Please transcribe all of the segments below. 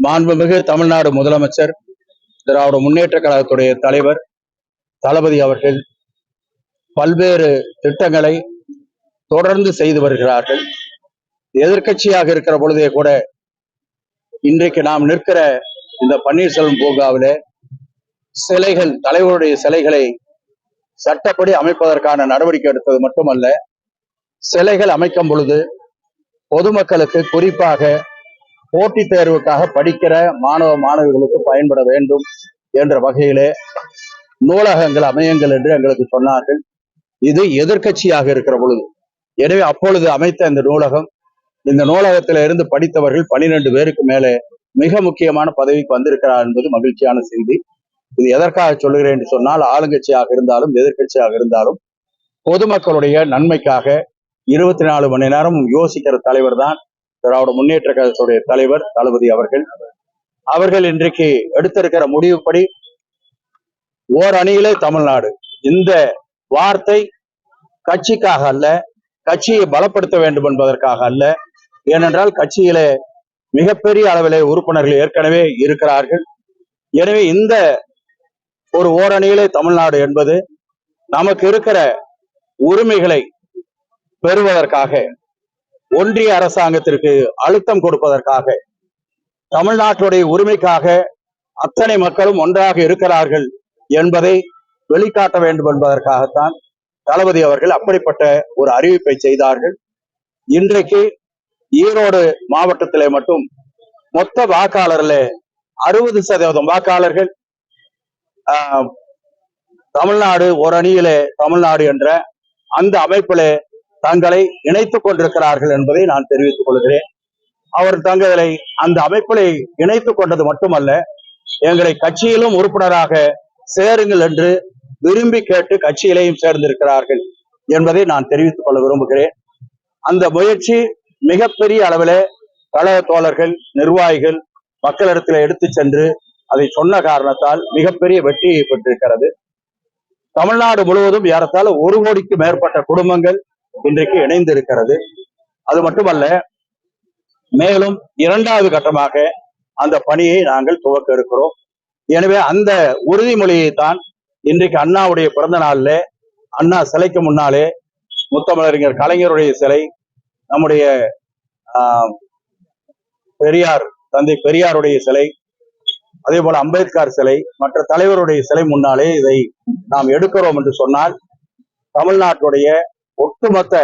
மாண்புமிகு தமிழ்நாடு முதலமைச்சர் திராவிட முன்னேற்ற கழகத்துடைய தலைவர் தளபதி அவர்கள் பல்வேறு திட்டங்களை தொடர்ந்து செய்து வருகிறார்கள். எதிர்கட்சியாக இருக்கிற பொழுதே கூட இன்றைக்கு நாம் நிற்கிற இந்த பன்னீர்செல்வம் பூங்காவிலே சிலைகள் தலைவருடைய சிலைகளை சட்டப்படி அமைப்பதற்கான நடவடிக்கை எடுத்தது மட்டுமல்ல சிலைகள் அமைக்கும் பொழுது பொதுமக்களுக்கு குறிப்பாக போட்டித் தேர்வுக்காக படிக்கிற மாணவ மாணவிகளுக்கு பயன்பட வேண்டும் என்ற வகையிலே நூலகங்கள் அமையுங்கள் என்று எங்களுக்கு சொன்னார்கள். இது எதிர்கட்சியாக இருக்கிற பொழுது. எனவே அப்பொழுது அமைத்த இந்த நூலகம் இந்த நூலகத்தில இருந்து படித்தவர்கள் பனிரெண்டு பேருக்கு மேலே மிக முக்கியமான பதவிக்கு வந்திருக்கிறார் என்பது மகிழ்ச்சியான செய்தி. இது எதற்காக சொல்லுகிறேன் என்று சொன்னால் ஆளுங்கட்சியாக இருந்தாலும் எதிர்க்கட்சியாக இருந்தாலும் பொதுமக்களுடைய நன்மைக்காக இருபத்தி நாலு மணி நேரம் யோசிக்கிற தலைவர் தான் திராவிட முன்னேற்ற கழகத்துடைய தலைவர் தளபதி அவர்கள். அவர்கள் இன்றைக்கு எடுத்திருக்கிற முடிவுப்படி ஓர் அணியிலே தமிழ்நாடு. இந்த வார்த்தை கட்சிக்காக அல்ல கட்சியை பலப்படுத்த வேண்டும் என்பதற்காக அல்ல. ஏனென்றால் கட்சியிலே மிகப்பெரிய அளவிலே உறுப்பினர்கள் ஏற்கனவே இருக்கிறார்கள். எனவே இந்த ஒரு ஓரணியிலே தமிழ்நாடு என்பது நமக்கு இருக்கிற உரிமைகளை பெறுவதற்காக ஒன்றிய அரசாங்கத்திற்கு அழுத்தம் கொடுப்பதற்காக தமிழ்நாட்டுடைய உரிமைக்காக அத்தனை மக்களும் ஒன்றாக இருக்கிறார்கள் என்பதை வெளிக்காட்ட வேண்டும் என்பதற்காகத்தான் தளபதி அவர்கள் அப்படிப்பட்ட ஒரு அறிவிப்பை செய்தார்கள். இன்றைக்கு ஈரோடு மாவட்டத்திலே மட்டும் மொத்த வாக்காளர்ல அறுபது சதவீதம் வாக்காளர்கள் ஆஹ், தமிழ்நாடு ஒரு அணியிலே தமிழ்நாடு என்ற அந்த அமைப்பிலே தங்களை இணைத்துக் கொண்டிருக்கிறார்கள் என்பதை நான் தெரிவித்துக் கொள்கிறேன். அவர் தங்களை அந்த அமைப்பிலே இணைத்துக் கொண்டது மட்டுமல்ல எங்களை கட்சியிலும் உறுப்பினராக சேருங்கள் என்று விரும்பி கேட்டு கட்சியிலேயும் சேர்ந்திருக்கிறார்கள் என்பதை நான் தெரிவித்துக் கொள்ள விரும்புகிறேன். அந்த முயற்சி மிகப்பெரிய அளவிலே கழக தோழர்கள் நிர்வாகிகள் மக்களிடத்தில் எடுத்து சென்று அதை சொன்ன காரணத்தால் மிகப்பெரிய வெற்றியை பெற்றிருக்கிறது. தமிழ்நாடு முழுவதும் ஏறத்தாழ ஒரு கோடிக்கு மேற்பட்ட குடும்பங்கள் இன்றைக்கு இணைந்து இருக்கிறது அது மட்டுமல்ல மேலும் இரண்டாவது கட்டமாக அந்த பணியை நாங்கள் துவக்க இருக்கிறோம். எனவே அந்த உறுதிமொழியை தான் இன்றைக்கு அண்ணாவுடைய பிறந்த நாளில் அண்ணா சிலைக்கு முன்னாலே முத்தமிழறிஞர் கலைஞருடைய சிலை நம்முடைய ஆஹ், பெரியார் தந்தை பெரியாருடைய சிலை அதே போல அம்பேத்கர் சிலை மற்ற தலைவருடைய சிலை முன்னாலே இதை நாம் எடுக்கிறோம் என்று சொன்னால் தமிழ்நாட்டுடைய ஒட்டுமொத்த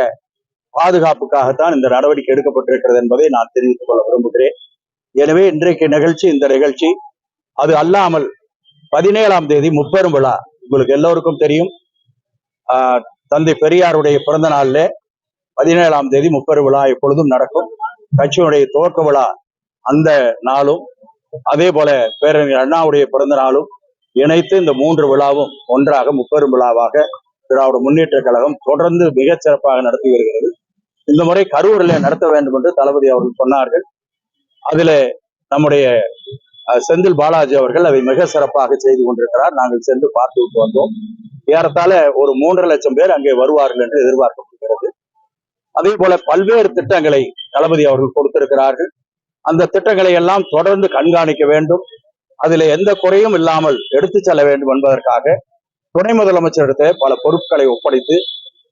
பாதுகாப்புக்காகத்தான் இந்த நடவடிக்கை எடுக்கப்பட்டிருக்கிறது என்பதை நான் தெரிவித்துக் கொள்ள விரும்புகிறேன். எனவே இன்றைக்கு நிகழ்ச்சி இந்த நிகழ்ச்சி அது அல்லாமல் பதினேழாம் தேதி முப்பெரும் விழா. உங்களுக்கு எல்லோருக்கும் தெரியும். ஆஹ், தந்தை பெரியாருடைய பிறந்த நாள்ல பதினேழாம் தேதி முப்பெரும் விழா எப்பொழுதும் நடக்கும். கட்சியினுடைய துவக்க விழா அந்த நாளும் அதே போல பேரறிஞர் அண்ணாவுடைய பிறந்த நாளும் இணைத்து இந்த மூன்று விழாவும் ஒன்றாக முப்பெரும் விழாவாக திராவிட முன்னேற்ற கழகம் தொடர்ந்து மிக சிறப்பாக நடத்தி வருகிறது. இந்த முறை கரூரில் நடத்த வேண்டும் என்று தளபதி அவர்கள் சொன்னார்கள். அதில நம்முடைய செந்தில் பாலாஜி அவர்கள் அதை மிக சிறப்பாக செய்து கொண்டிருக்கிறார். நாங்கள் சென்று பார்த்து விட்டு வந்தோம். ஏறத்தாழ ஒரு மூன்றரை லட்சம் பேர் அங்கே வருவார்கள் என்று எதிர்பார்க்கப்படுகிறது. அதே போல பல்வேறு திட்டங்களை தளபதி அவர்கள் கொடுத்திருக்கிறார்கள். அந்த திட்டங்களை எல்லாம் தொடர்ந்து கண்காணிக்க வேண்டும். அதில் எந்த குறையும் இல்லாமல் எடுத்துச் செல்ல வேண்டும் என்பதற்காக துணை முதலமைச்சரிடத்தில் பல பொருட்களை ஒப்படைத்து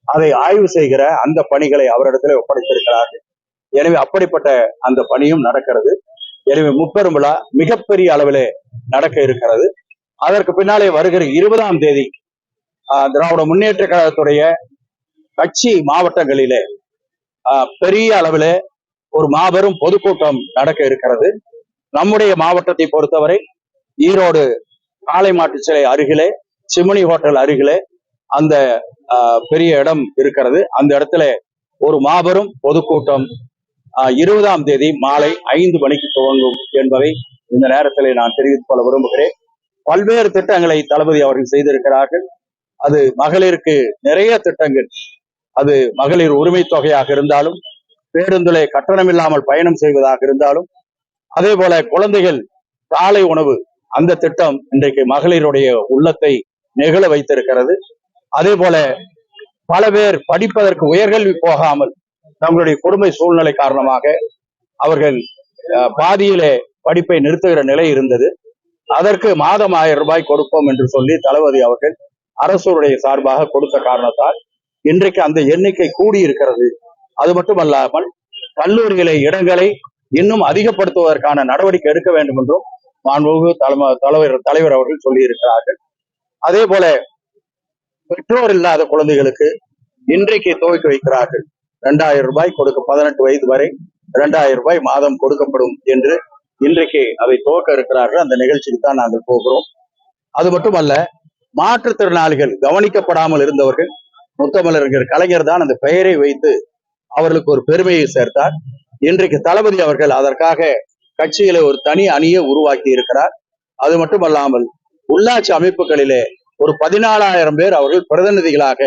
அதை ஆய்வு செய்கிற அந்த பணிகளை அவரிடத்தில் ஒப்படைத்திருக்கிறார்கள். எனவே அப்படிப்பட்ட அந்த பணியும் நடக்கிறது. எனவே முப்பெரும் விழா மிகப்பெரிய அளவிலே நடக்க இருக்கிறது. அதற்கு பின்னாலே வருகிற இருபதாம் தேதி ஆஹ், திராவிட முன்னேற்ற கழகத்துடைய கட்சி மாவட்டங்களிலே ஆஹ், பெரிய அளவிலே ஒரு மாபெரும் பொதுக்கூட்டம் நடக்க இருக்கிறது. நம்முடைய மாவட்டத்தை பொறுத்தவரை ஈரோடு காளை மாட்டு சிலை அருகிலே சிமினி ஹோட்டல் அருகிலே அந்த பெரிய இடம் இருக்கிறது. அந்த இடத்துல ஒரு மாபெரும் பொதுக்கூட்டம் இருபதாம் தேதி மாலை ஐந்து மணிக்கு துவங்கும் என்பதை இந்த நேரத்தில் நான் தெரிவித்துக் கொள்ள விரும்புகிறேன். பல்வேறு திட்டங்களை தளபதி அவர்கள் செய்திருக்கிறார்கள். அது மகளிருக்கு நிறைய திட்டங்கள். அது மகளிர் உரிமை தொகையாக இருந்தாலும் பேருந்திலே கட்டணம் இல்லாமல் பயணம் செய்வதாக இருந்தாலும் அதே போல குழந்தைகள் காலை உணவு அந்த திட்டம் இன்றைக்கு மகளிருடைய உள்ளத்தை நெகிழ வைத்திருக்கிறது. அதே போல பல பேர் படிப்பதற்கு உயர்கல்வி போகாமல் தங்களுடைய குடும்ப சூழ்நிலை காரணமாக அவர்கள் பாதியிலே படிப்பை நிறுத்துகிற நிலை இருந்தது. அதற்கு மாதம் ஆயிரம் ரூபாய் கொடுப்போம் என்று சொல்லி தளபதி அவர்கள் அரசுடைய சார்பாக கொடுத்த காரணத்தால் இன்றைக்கு அந்த எண்ணிக்கை கூடியிருக்கிறது. அது மட்டுமல்லாமல் கல்லூரிகளை இடங்களை இன்னும் அதிகப்படுத்துவதற்கான நடவடிக்கை எடுக்க வேண்டும் என்றும் மாண்புமிகு தலைவர் தலைவர் அவர்கள் சொல்லியிருக்கிறார்கள். அதே போல பெற்றோர் இல்லாத குழந்தைகளுக்கு இன்றைக்கு துவக்கி வைக்கிறார்கள். இரண்டாயிரம் ரூபாய் கொடுக்க பதினெட்டு வயது வரை இரண்டாயிரம் ரூபாய் மாதம் கொடுக்கப்படும் என்று இன்றைக்கு அதை துவக்க இருக்கிறார்கள். அந்த நிகழ்ச்சிக்கு தான் நாங்கள் போகிறோம். அது மட்டுமல்ல மாற்றுத்திறனாளிகள் கவனிக்கப்படாமல் இருந்தவர்கள் முத்தமலர் கலைஞர் தான் அந்த பெயரை வைத்து அவர்களுக்கு ஒரு பெருமையை சேர்த்தார். இன்றைக்கு தளபதி அவர்கள் அதற்காக கட்சியில ஒரு தனி அணியை உருவாக்கி இருக்கிறார். அது மட்டுமல்லாமல் உள்ளாட்சி அமைப்புகளிலே ஒரு பதினாலாயிரம் பேர் அவர்கள் பிரதிநிதிகளாக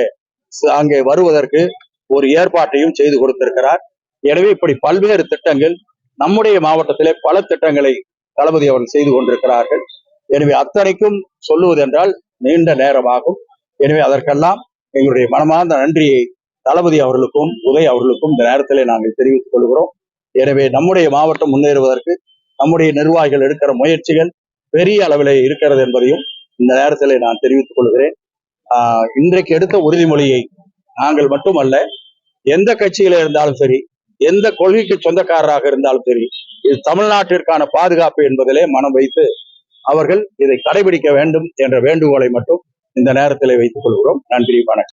அங்கே வருவதற்கு ஒரு ஏற்பாட்டையும் செய்து கொடுத்திருக்கிறார். எனவே இப்படி பல்வேறு திட்டங்கள் நம்முடைய மாவட்டத்திலே பல திட்டங்களை தளபதி அவர்கள் செய்து கொண்டிருக்கிறார்கள். எனவே அத்தனைக்கும் சொல்லுவதென்றால் நீண்ட நேரமாகும். எனவே அதற்கெல்லாம் எங்களுடைய மனமார்ந்த நன்றியை தளபதி அவர்களுக்கும் உதய் அவர்களுக்கும் இந்த நேரத்திலே நாங்கள் தெரிவித்துக் கொள்கிறோம். எனவே நம்முடைய மாவட்டம் முன்னேறுவதற்கு நம்முடைய நிர்வாகிகள் எடுக்கிற முயற்சிகள் பெரிய அளவில் இருக்கிறது என்பதையும் இந்த நேரத்திலே நான் தெரிவித்துக் கொள்கிறேன். ஆஹ் இன்றைக்கு எடுத்த உறுதிமொழியை நாங்கள் மட்டுமல்ல எந்த கட்சியில இருந்தாலும் சரி எந்த கொள்கைக்கு சொந்தக்காரராக இருந்தாலும் சரி இது தமிழ்நாட்டிற்கான பாதுகாப்பு என்பதிலே மனம் வைத்து அவர்கள் இதை கடைபிடிக்க வேண்டும் என்ற வேண்டுகோளை மட்டும் இந்த நேரத்தில் வைத்துக் கொள்கிறோம். நன்றி வணக்கம்.